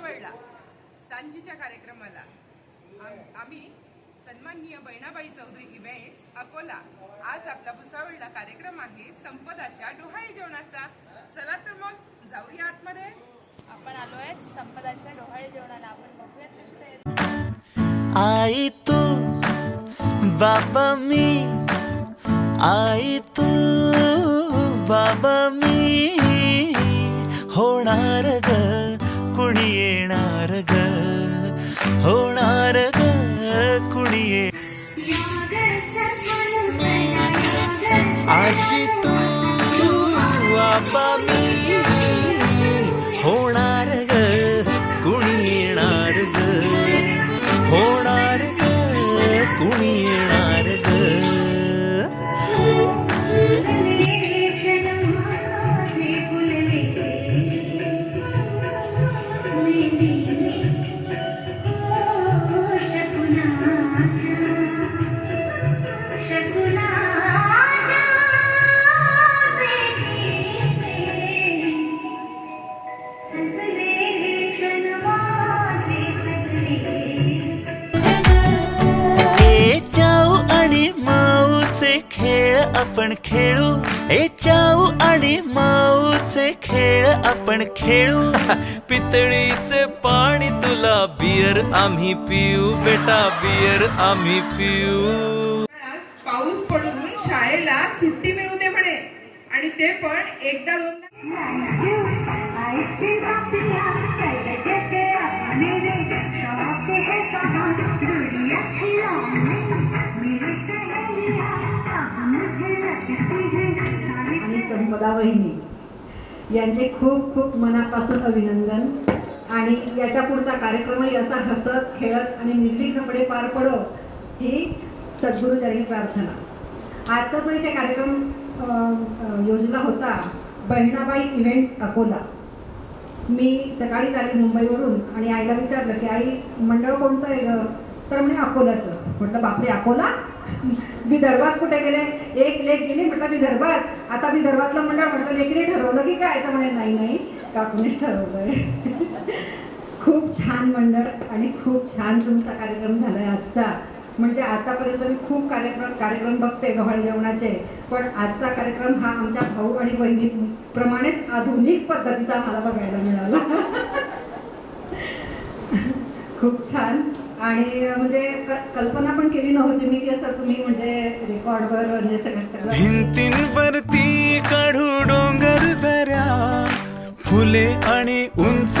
भुसावळला सांजीच्या कार्यक्रमाला आम- आम्ही सन्माननीय बहिणाबाई चौधरी इव्हेंट्स अकोला आज आपला भुसावळला कार्यक्रम आहे संपदाच्या डोहाळे जेवणाचा. चला तर मग जाऊया आतमध्ये. आपण आलोय संपदाच्या डोहाळे जेवणाला. आपण बघूयात कशी आई तू बाबा मी. आई तू बाबा मी. होणार ग. होणार ग कुणी ये आजी तू बाबा मी. खेळ आपण खेळू. ए चाऊ आणि माऊचे खेळ आपण खेळू. पितळीचे पाणी तुला बियर आम्ही पिऊ. बेटा बियर आम्ही पिऊ. पाऊस पडून शाळेला सुट्टी मिळू दे म्हणे. आणि ते पण एकदा दोनदा. आणि संपदा वहिनी यांचे खूप खूप मनापासून अभिनंदन. आणि याच्या पुढचा कार्यक्रमही असा हसत खेळत आणि निर्भीकपणे पार पडो ही सद्गुरुचरणी प्रार्थना. आजचा जो इथे कार्यक्रम योजला होता बहिणाबाई इव्हेंट्स अकोला. मी सकाळी आली मुंबईवरून आणि आईला विचारलं की आई मंडळ कोणतं आहे गं? तर म्हणजे अकोल्याचं म्हटलं बापरे अकोला? विदर्भात कुठे गेले? एक लेख गेली म्हटलं विदर्भात. आता विदर्भातलं मंडळ म्हटलं लेकीने ठरवलं की काय? तर म्हणे नाही नाही काकूनेच ठरवलंय. खूप छान मंडळ आणि खूप छान तुमचा कार्यक्रम झालाय आजचा. म्हणजे आतापर्यंत मी खूप कार्यक्रम कार्यक्रम बघते गव्हाळ जेवणाचे पण आजचा कार्यक्रम हा आमच्या भाऊ आणि बहिणी प्रमाणेच आधुनिक पद्धतीचा मला बघायला मिळाला. खूप छान. आणि म्हणजे कल्पना पण केली नव्हती मी की असं तुम्ही म्हणजे रेकॉर्डवर म्हणजे सगळं भिंतींवरती काढू डोंगर दऱ्या फुले आणि उंच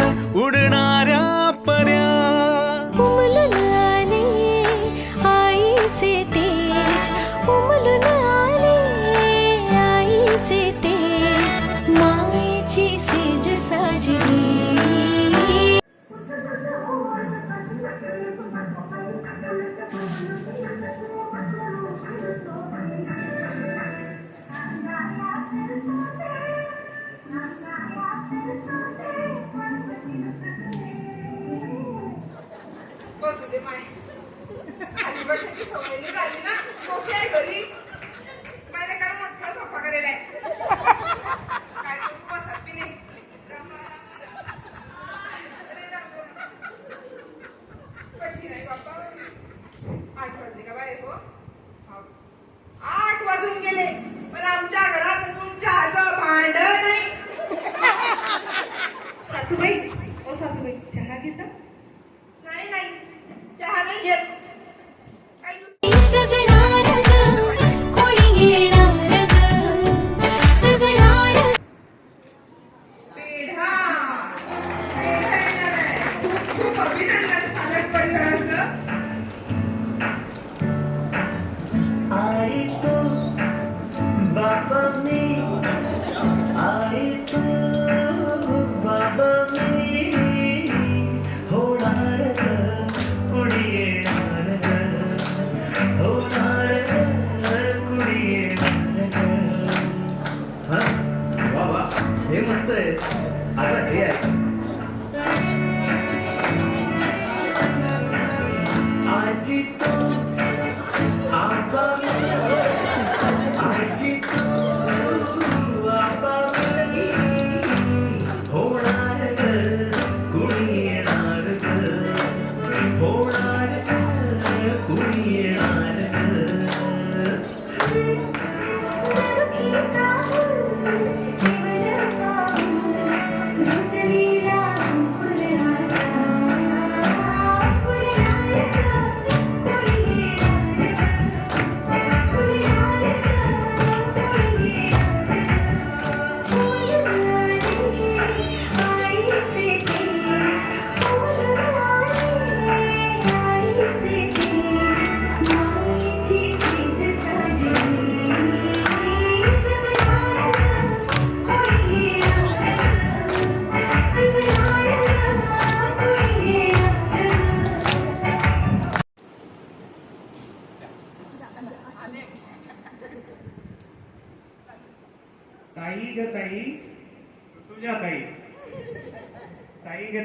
बसू दे माय खाली बसायची सवय नाही झाली ना सोफी आहे घरी माझ्या कारण मोठा सोपा करायला आहे काय करू बसत बी नाही बाप्पा आठ वाजले का बाय हो. आठ वाजून गेले पण आमच्या घरात अजून चहाचं भांड नाही सासूबाई ओ सासूबाई चहा घेता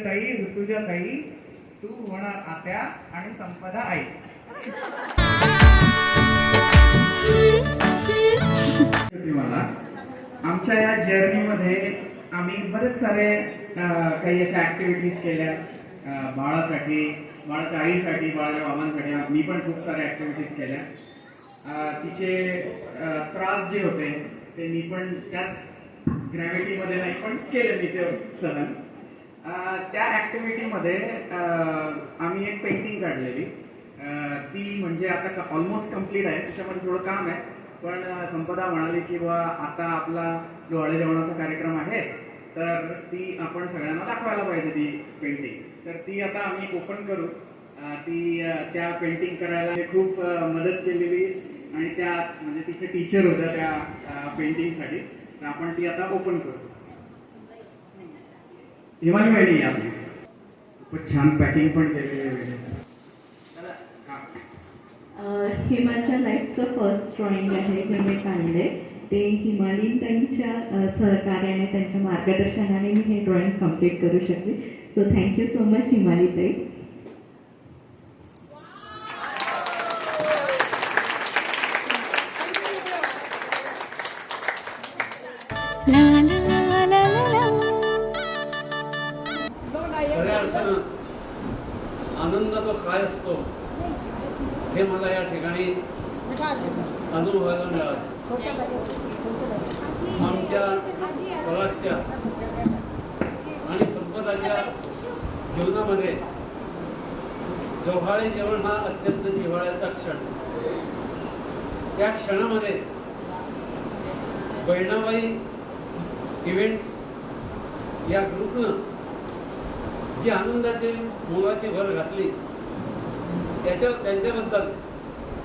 काही ऋतुजा काही तू होणार आत्या आणि संपदा आई. मला. आमच्या या जर्नीमध्ये आम्ही बरेच सारे काही अशा ऍक्टिव्हिटीज केल्या. बाळासाठी बाळाच्या आईसाठी बाळाच्या बाबांसाठी मी पण खूप साऱ्या ऍक्टिव्हिटीज केल्या. तिचे त्रास जे होते ते मी पण त्याच ग्रॅव्हिटीमध्ये नाही पण केले मी ते सहन. त्या ऍक्टिव्हिटीमध्ये आम्ही एक पेंटिंग काढलेली. ती म्हणजे आता ऑलमोस्ट कंप्लीट आहे. त्याच्यामध्ये थोडं काम आहे. पण संपदा म्हणाली की बा आता आपला डोहाळे जेवणाचा कार्यक्रम आहे. तर ती आपण सगळ्यांना दाखवायला पाहिजे ती पेंटिंग तर ती आता आम्ही ओपन करू. ती त्या पेंटिंग करायला खूप मदत केलेली. आणि त्या म्हणजे तिचे टीचर होत्या त्या पेंटिंगसाठी तर आपण ती आता ओपन करू. हिमाली वहिनी आहे आपली खूपच छान पॅकिंग पण केलेली आहे चला, हा. हे माझ्या लाईफचं फर्स्ट ड्रॉइंग आहे जे मी काढले ते हिमालयन त्यांच्या सहकार्याने त्यांच्या मार्गदर्शनाने मी हे ड्रॉइंग कंप्लीट करू शकले सो थँक्यू सो मच हिमाली ताई. ला. आनंद तो काय असतो? हे मला या ठिकाणी अनुभवायला मिळालं. आमच्या परागच्या आणि संपदाच्या जीवनामध्ये जोहाळे जेवण हा अत्यंत जिव्हाळ्याचा क्षण. त्या क्षणामध्ये बहिणाबाई इव्हेंट्स या ग्रुपनं जी आनंदाची मोलाची भर घातली त्याच्या त्यांच्याबद्दल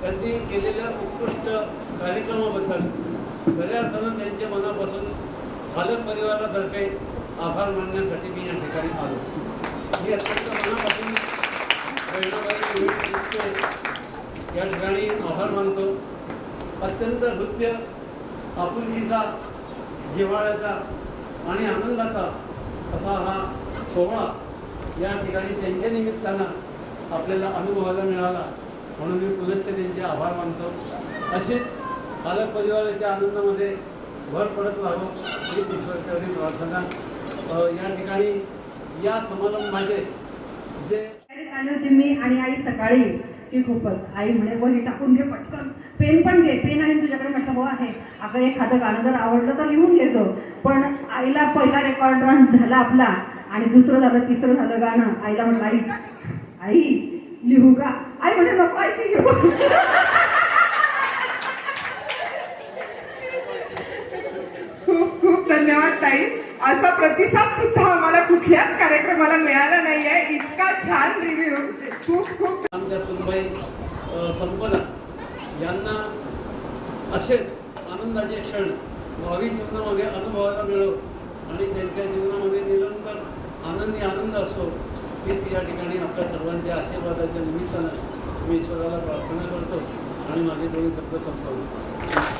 त्यांनी केलेल्या उत्कृष्ट कार्यक्रमाबद्दल खऱ्या अर्थानं त्यांच्या मनापासून पालक परिवारातर्फे आभार मानण्यासाठी मी या ठिकाणी आलो. मी अत्यंत मनापासून या ठिकाणी आभार मानतो. अत्यंत नृत्य आपुलकीचा जिव्हाळ्याचा आणि आनंदाचा असा हा सोहळा या ठिकाणी त्यांच्या निमित्तानं आपल्याला अनुभवायला मिळाला. म्हणून मी पुनश्च त्यांचे आभार मानतो. असेच पालक परिवाराच्या आनंदामध्ये भर पडत राहतो ही ईश्वरचरणी प्रार्थना. या ठिकाणी या समारंभाचे जे आले होते मी आणि आई सकाळी की खूपच. आई म्हणे वही टाकून घे पटकन. पेन पण घे पेन आहे तुझ्याकडे. म्हटलं हो आहे. अगं एखादं गाणं जर आवडलं तर लिहून घेतो पण आईला पहिला रेकॉर्ड रन झाला आपला आणि दुसरं झालं तिसरं झालं गाणं. आईला म्हटलं आई आई लिहू का? आई म्हणे नको आई ती लिहू. खूप खूप धन्यवाद ताई. असा प्रतिसाद सुद्धा आम्हाला कुठल्याच कार्यक्रमाला मिळाला नाहीये. इतका छान रिव्ह्यू आमच्या सुनबाई संपदा यांना असेच आनंदाचे क्षण भावी जीवनामध्ये अनुभवायला मिळो आणि त्यांच्या जीवनामध्ये निरंतर आनंदी आनंद असो हीच या ठिकाणी आपल्या सर्वांच्या आशीर्वादाच्या निमित्तानं मी ईश्वराला प्रार्थना करतो आणि माझे दोन्ही शब्द संपवतो.